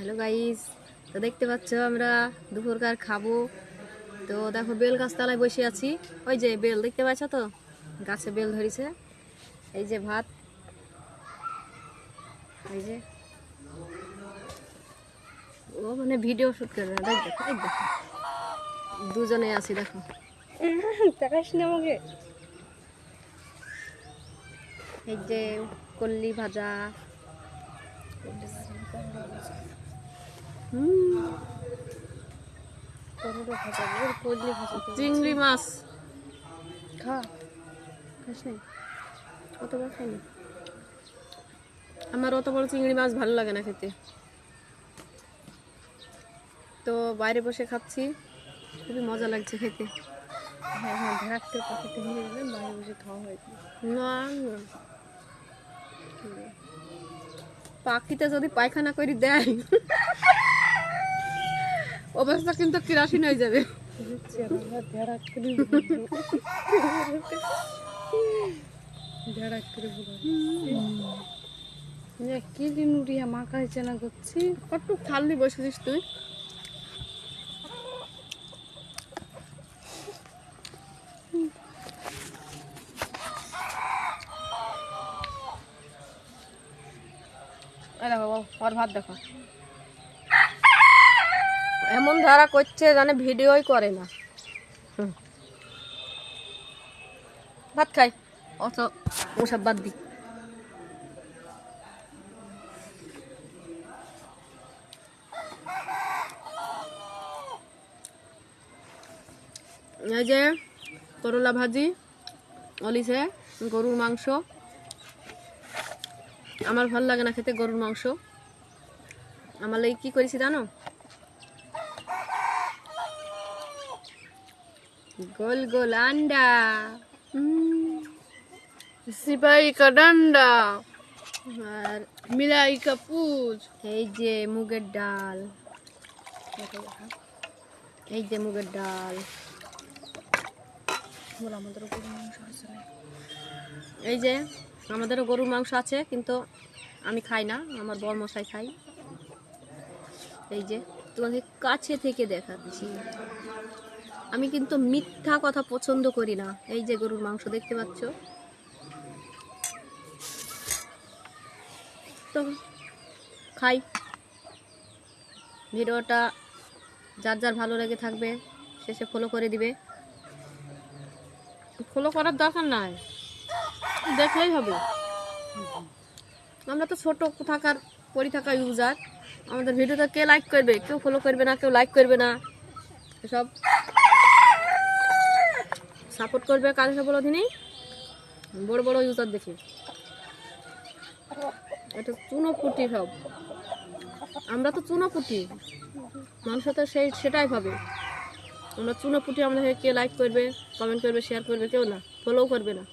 Hello guys তো দেখতে পাচ্ছ আমরা দুপুরকার খাব। তো দেখো বেল গাছতলায় বসে আছি। ওই যে বেল দেখতে পাচ্ছ তো? গাছে বেল ধরেছে। এই যে ভাত। এই যে। ও মানে ভিডিও শুট করে দেখ দেখো দেখো। দুজনে আছি দেখো। দেখাস না আমাকে। এই যে কল্লি ভাজা হুম টমেটো ভাজা ওর করলি ভাজা তো। চিংড়ি মাছ। খা। খাস নাই। অত বড় আমার অত বড় চিংড়ি মাছ ভালো লাগে না খেতে। তো বাইরে বসে খাচ্ছি। খুবই মজা লাগছে খেতে। হ্যাঁ হ্যাঁ ভেড়াতে পাখিতে হয়ে গেলে বাইরে বসে খাওয়া হয়েছে না। পাখিতে যদি পায়খানা করে দেয় অবস্থা কিন্তু কিরাসিন হয়ে যাবে। কি দিন উড়িয়া মাখা হয়েছে না করছি? কত খালি বসেছিস তুই। বাবা, ওর ভাত দেখো। এমন ধারা করছে জানে ভিডিওই করে না। ভাত খাই। অত ওসব বাদ দি। এই যে করলা ভাজি, অলিছে, গরুর মাংস। আমার ভালো লাগে না খেতে গরুর মাংস। আমার লাগে কি করেছি জানো? গোল গোল আন্ডা। সিপাহি কা ডান্ডা আর মিলাই কা পুজ। এই যে মুগের ডাল। এই যে মুগের ডাল। বল আমাদের উপর মাংস আছে এই যে আমাদেরও গরুর মাংস আছে কিন্তু আমি খাই না আমার বর মশাই খাই এই যে তোমাকে কাছে থেকে দেখাচ্ছি। আমি কিন্তু মিথ্যা কথা পছন্দ করি না। এই যে গরুর মাংস দেখতে পাচ্ছ। তো খাই। ভিডিওটা যার যার ভালো লেগে থাকবে শেষে ফলো করে দিবে। ফলো করার দরকার নাই। দেখলেই হবে। আমরা তো ছোট থাকার পরি থাকা ইউজার আমাদের ভিডিওটা কে লাইক করবে? কেউ ফলো করবে না কেউ লাইক করবে না। এসব। সাপোর্ট করবে কাদের বলো দিনই বড় বড় ইউজার দেখে। এটা চুনোপুটি সব। আমরা তো চুনোপুটি। মানুষ তো সেই, সেটাই ভাবে। আমরা চুনোপুটি আমাদের কে লাইক করবে কমেন্ট করবে শেয়ার করবে, কেউ না। ফলোও করবে না।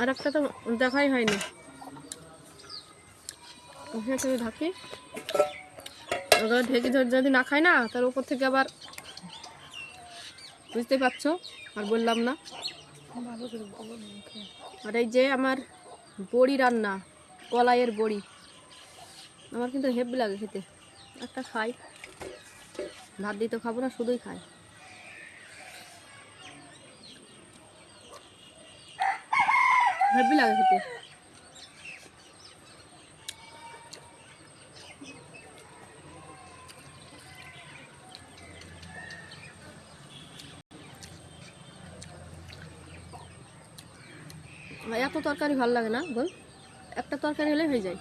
আর একটা তো দেখাই হয়নি। হ্যাঁ তুমি ঢাকি। ওগুলো ঢেকে ধরে যদি না খায় না তার উপর থেকে আবার বুঝতে পারছ? আর বললাম না। আর এই যে আমার বড়ি রান্না, কলাইয়ের বড়ি, আমার কিন্তু হেভি লাগে খেতে। একটা খাই। ভাত দিয়ে তো খাব না, শুধুই খাই। হেভি লাগে খেতে। এত তরকারি ভালো লাগে না, বল। একটা তরকারি হলে হয়ে যায়।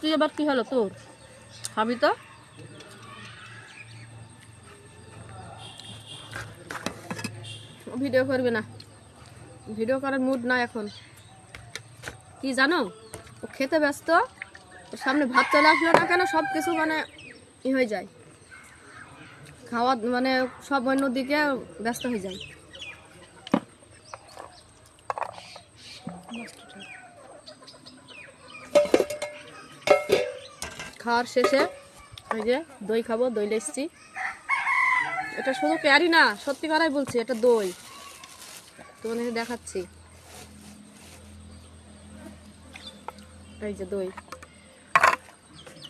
তুই এবার কি হলো তোর? খাবি তো। ভিডিও করবে না। ভিডিও করার মুড না এখন। কি জানো? ও খেতে ব্যস্ত। ওর সামনে ভাত চলে আসলো না কেন? সব কিছু মানে ই হয়ে যায়। খাওয়া মানে সব অন্য দিকে ব্যস্ত হয়ে যায়। খাওয়ার শেষে ওই যে দই খাব দই লেসছি এটা শুধু ক্যারি না, সত্যি কথাই বলছি, এটা দই। তোমাদেরকে দেখাচ্ছি। এই যে দই।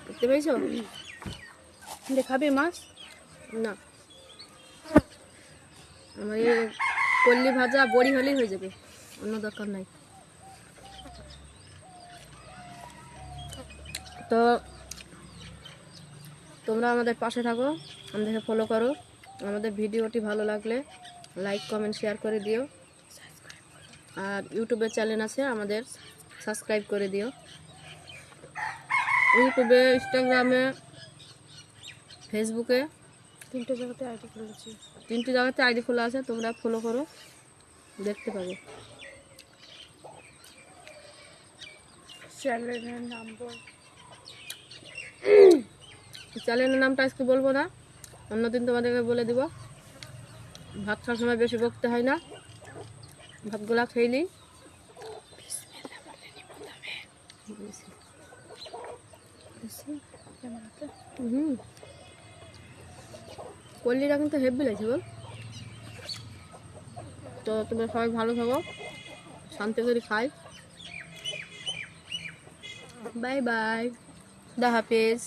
দেখতে পেয়েছ? দেখাবে মাছ? না। আমার এই কল্লি ভাজা বড়ি হলেই হয়ে যাবে, অন্য দরকার নাই। তো তোমরা আমাদের পাশে থাকো আমাদেরকে ফলো করো। আমাদের ভিডিওটি ভালো লাগলে লাইক কমেন্ট শেয়ার করে দিও। আর ইউটিউবের চ্যানেল আছে আমাদের সাবস্ক্রাইব করে দিও। ইউটিউবে ইনস্টাগ্রামে ফেসবুকে তিনটে জায়গাতে আইডি খুলেছি তিনটি জায়গাতে আইডি খোলা আছে তোমরা ফলো করো দেখতে পাবে। চ্যানেলের নাম বল। চ্যানেলের নামটা আজকে বলব না। অন্যদিন তোমাদেরকে বলে দিব। ভাত খাওয়ার সময় বেশি বকতে হয় না। ভাতগুলা ক্যামেরাতে হুম। কল্লিটা কিন্তু হেভি লাগছে বল। তো তোমরা সবাই ভালো থাকো। শান্তি করে খাই। Bye bye. দা হাফিজ।